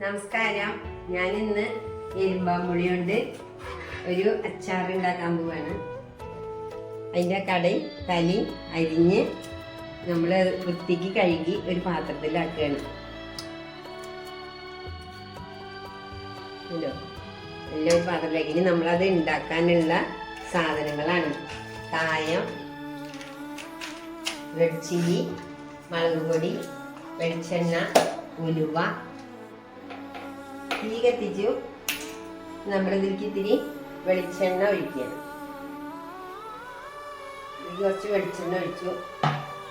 നമസ്കാരം. ഞാൻ ഇന്ന് എരുമ്പാമ്പുളി കൊണ്ട് ഒരു അച്ചാർ ഉണ്ടാക്കാൻ പോവാണ്. അതിന്റെ കടയിൽ തലി അരിഞ്ഞ് നമ്മൾ വൃത്തിക്ക് കഴുകി ഒരു പാത്രത്തിലാക്കുകയാണ്. ഹലോ എല്ലാം ഒരു പാത്രത്തിലേക്ക്. നമ്മളത് ഉണ്ടാക്കാനുള്ള സാധനങ്ങളാണ്. കായം വെളിച്ചില്ലി മുളക് പൊടി വെളിച്ചെണ്ണ ഉലുവ തീ കത്തിച്ചു നമ്മളിതിലേക്ക് ഇത്തിരി വെളിച്ചെണ്ണ ഒഴിക്കണം ഇതിലേക്ക് കുറച്ച് വെളിച്ചെണ്ണ ഒഴിച്ചു.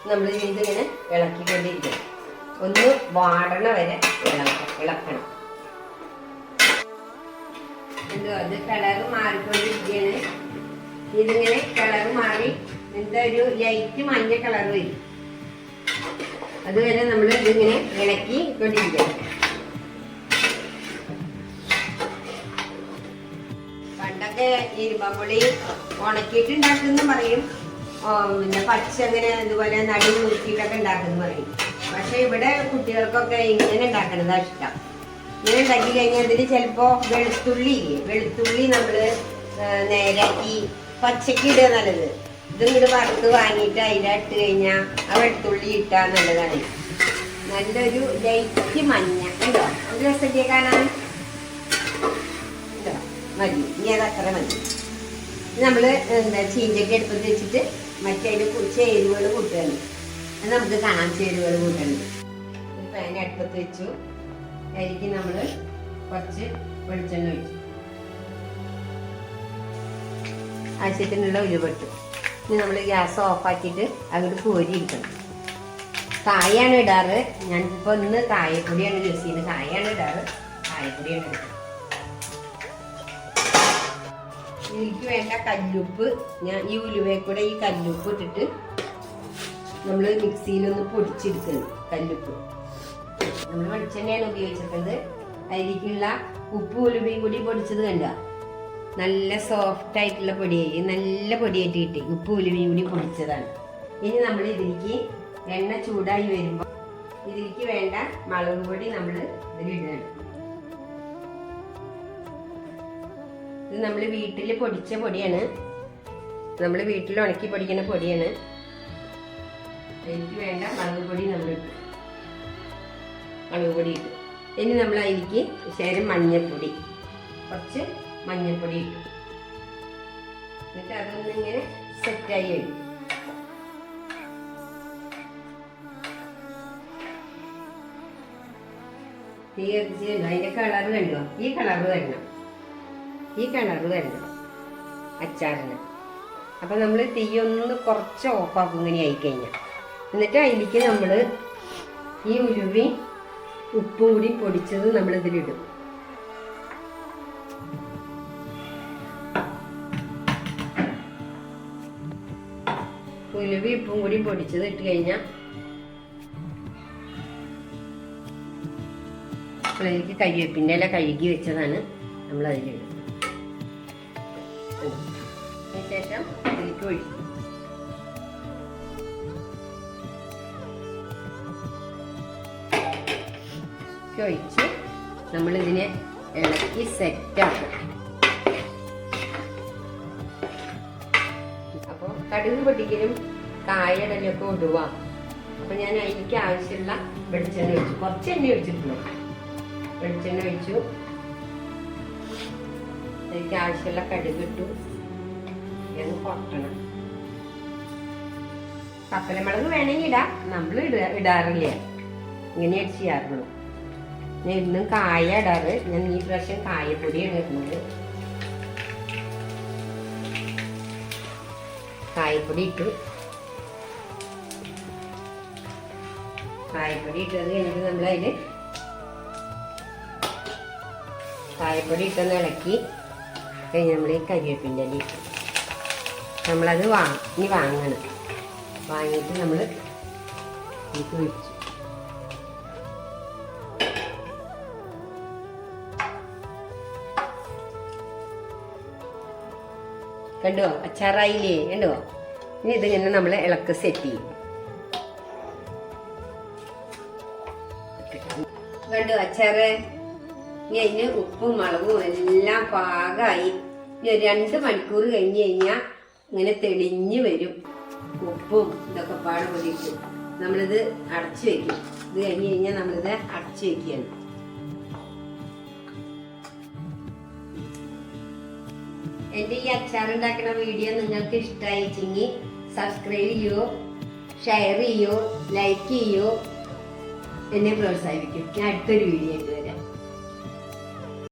നമ്മൾ ഇതിങ്ങനെ ഇളക്കിക്കൊണ്ടിരിക്കണം ഒന്ന് വാടണ വരെ ഇളക്കണം ഇളക്കണം. എന്തോ അത് കളർ മാറിക്കൊണ്ടിരിക്കുകയാണ്. ഇതിങ്ങനെ കളർ മാറി എന്താ ഒരു ലൈറ്റ് മഞ്ഞ കളർ വരും. അതുവരെ നമ്മൾ ഇതിങ്ങനെ ഇളക്കി കൊണ്ടിരിക്കണം പണ്ടൊക്കെ ഇരുമ്പമ്പുളി ഉണക്കിയിട്ട് ഉണ്ടാക്കുന്ന പറയും പിന്നെ പച്ച അങ്ങനെ ഇതുപോലെ നടി മുറുക്കിയിട്ടൊക്കെ ഉണ്ടാക്കുന്നു പറയും. പക്ഷെ ഇവിടെ കുട്ടികൾക്കൊക്കെ ഇങ്ങനെ ഉണ്ടാക്കണതാ ഇഷ്ടം. ഇങ്ങനെ ഉണ്ടാക്കി കഴിഞ്ഞാൽ ഇതിൽ ചിലപ്പോ വെളുത്തുള്ളി വെളുത്തുള്ളി നമ്മൾ നേരാക്കി പച്ചക്ക് ഇടുക നല്ലത്. ഇതും കൂടെ വറുത്ത് വാങ്ങിയിട്ട് അതിലിട്ട് കഴിഞ്ഞാൽ ആ വെളുത്തുള്ളി ഇട്ടാ നല്ലതാണ്. നല്ലൊരു ലൈറ്റ് മഞ്ഞ. ഉണ്ടോ ഒരു രസത്തിയെ കാണാൻ? മതി. ഇനി അത് അത്ര മതി. നമ്മൾ എന്താ ചീഞ്ചൊക്കെ എടുപ്പത്ത് വെച്ചിട്ട് മറ്റേതിന് ചേരുവകൾ കൂട്ടുകയാണ്. അത് നമുക്ക് കാണാം ചേരുവകൾ കൂട്ടുന്നത് ഒരു പാൻ അടുപ്പത്ത് വെച്ചു. അതിലേക്ക് നമ്മൾ കുറച്ച് വെളിച്ചെണ്ണ ഒഴിച്ചു. ആവശ്യത്തിനുള്ള ഉരുപെട്ടു ഇനി നമ്മൾ ഗ്യാസ് ഓഫാക്കിയിട്ട് അങ്ങോട്ട് കോരി ഇരിക്കണം കായാണ് ഇടാറ്. ഞാനിപ്പോൾ ഇന്ന് കായപ്പൊടിയാണ് യൂസ് ചെയ്യുന്നത്. കായാണ് ഇടാറ്. കായപ്പൊടിയാണ് ഇടുന്നത് ഇതിലേക്ക് വേണ്ട കല്ലുപ്പ്. ഞാൻ ഈ ഉലുവയിൽ കൂടെ ഈ കല്ലുപ്പ് ഇട്ടിട്ട് നമ്മൾ മിക്സിയിലൊന്ന് പൊടിച്ചെടുക്കണം കല്ലുപ്പ്. നമ്മൾ വെളിച്ചെണ്ണയാണ് ഉപയോഗിച്ചിട്ടുള്ളത്. അതിലേക്കുള്ള ഉപ്പ് ഉലുവയും കൂടി പൊടിച്ചത് കണ്ട? നല്ല സോഫ്റ്റ് ആയിട്ടുള്ള പൊടിയായി. നല്ല പൊടിയായിട്ട് കിട്ടി. ഉപ്പ് ഉലുവയും കൂടി പൊടിച്ചതാണ്. ഇനി നമ്മൾ ഇതിലേക്ക് എണ്ണ ചൂടായി വരുമ്പോൾ ഇതിലേക്ക് വേണ്ട മുളക് പൊടി നമ്മൾ ഇതിലിടുകയാണ് ഇത് നമ്മൾ വീട്ടിൽ പൊടിച്ച പൊടിയാണ്. നമ്മൾ വീട്ടിൽ ഉണക്കി പൊടിക്കുന്ന പൊടിയാണ്. എനിക്ക് വേണ്ട മുളക് പൊടി നമ്മൾ ഇട്ടു. മുളക് പൊടി ഇട്ടു. ഇനി നമ്മൾ അതിലേക്ക് ശേഷം മഞ്ഞൾപ്പൊടി കുറച്ച് മഞ്ഞൾപ്പൊടി ഇട്ടു. എന്നിട്ട് അതൊന്നിങ്ങനെ സെറ്റായി വരും. തീർച്ചയായിട്ടും അതിന്റെ കളർ കണ്ടോ? ഈ കളർ വരണം. ഈ കളർ വരണം അച്ചാറിന്. അപ്പം നമ്മൾ തീയൊന്ന് കുറച്ച് ഓഫാക്കും ഇങ്ങനെ ആയിക്കഴിഞ്ഞാൽ എന്നിട്ട് അതിലേക്ക് നമ്മൾ ഈ ഉരുവി ഉപ്പും കൂടി പൊടിച്ചത് നമ്മൾ ഇതിലിടും ഉലുവി ഉപ്പും കൂടി പൊടിച്ചത് ഇട്ട് കഴിഞ്ഞാൽ അതിലേക്ക് കരിവേപ്പിന്റെ ഇല കഴുകി വെച്ചതാണ് നമ്മൾ അതിലിടും ഒക്കെ ഒഴിച്ച് നമ്മളിതിനെ ഇളക്കി സെറ്റാക്കും അപ്പോൾ കടുക് പൊട്ടിക്കലും കായടലൊക്കെ ഒടുവാം അപ്പോൾ ഞാൻ അതിലേക്ക് ആവശ്യമുള്ള വെളിച്ചെണ്ണ ഒഴിച്ചു. കുറച്ച് എണ്ണ ഒഴിച്ചിട്ടുണ്ട്. വെളിച്ചെണ്ണ ഒഴിച്ചു. അതിലേക്ക് ആവശ്യമുള്ള കടുക് ഇട്ടു. ഞാൻ പൊട്ടണം കപ്പലമുളക് വേണമെങ്കിൽ ഇടാം. നമ്മൾ ഇട ഇടാറില്ല? ഇങ്ങനെ ചെയ്യാറുള്ളൂ ഞാൻ ഇന്നും കായ ഇടാറ്. ഞാൻ ഈ പ്രാവശ്യം കായപ്പൊടിയാണ് ഇടുന്നത്. കായപ്പൊടി ഇട്ടു. കായപ്പൊടി ഇട്ടത് കഴിഞ്ഞിട്ട് നമ്മൾ അതിൽ കായപ്പൊടി ഇട്ടൊന്ന് ഇളക്കി. കഴിഞ്ഞ് നമ്മൾ ഈ കരിവേപ്പിന്റെ ഇട്ടു. നമ്മളത് വാങ്ങി ഇനി വാങ്ങണം. വാങ്ങിയിട്ട് നമ്മൾ ഒഴിച്ചു കണ്ടോ അച്ചാറായില്ലേ? കണ്ടോ ഇനി ഇതിങ്ങനെ നമ്മൾ ഇളക്ക് സെറ്റ് ചെയ്യും. കണ്ടോ അച്ചാറ്? ഇനി അതിന് ഉപ്പും മുളകും എല്ലാം പാകമായി ഇനി ഒരു രണ്ട് മണിക്കൂർ കഴിഞ്ഞ് കഴിഞ്ഞാൽ ഇങ്ങനെ തെളിഞ്ഞു വരും. ഉപ്പും ഇതൊക്കെ പാട് കൂടിയിട്ട് നമ്മളിത് അടച്ചു വെക്കും. ഇത് കഴിഞ്ഞ് കഴിഞ്ഞാൽ നമ്മളിത് അടച്ചു വെക്കുകയാണ്. എന്റെ ഈ അച്ചാർ ഉണ്ടാക്കുന്ന വീഡിയോ നിങ്ങൾക്ക് ഇഷ്ടമായിച്ചെങ്കിൽ സബ്സ്ക്രൈബ് ചെയ്യോ ഷെയർ ചെയ്യോ ലൈക്ക് ചെയ്യോ. എന്നെ പ്രോത്സാഹിപ്പിക്കും. ഞാൻ അടുത്തൊരു വീഡിയോ ആയിട്ട് വരാം.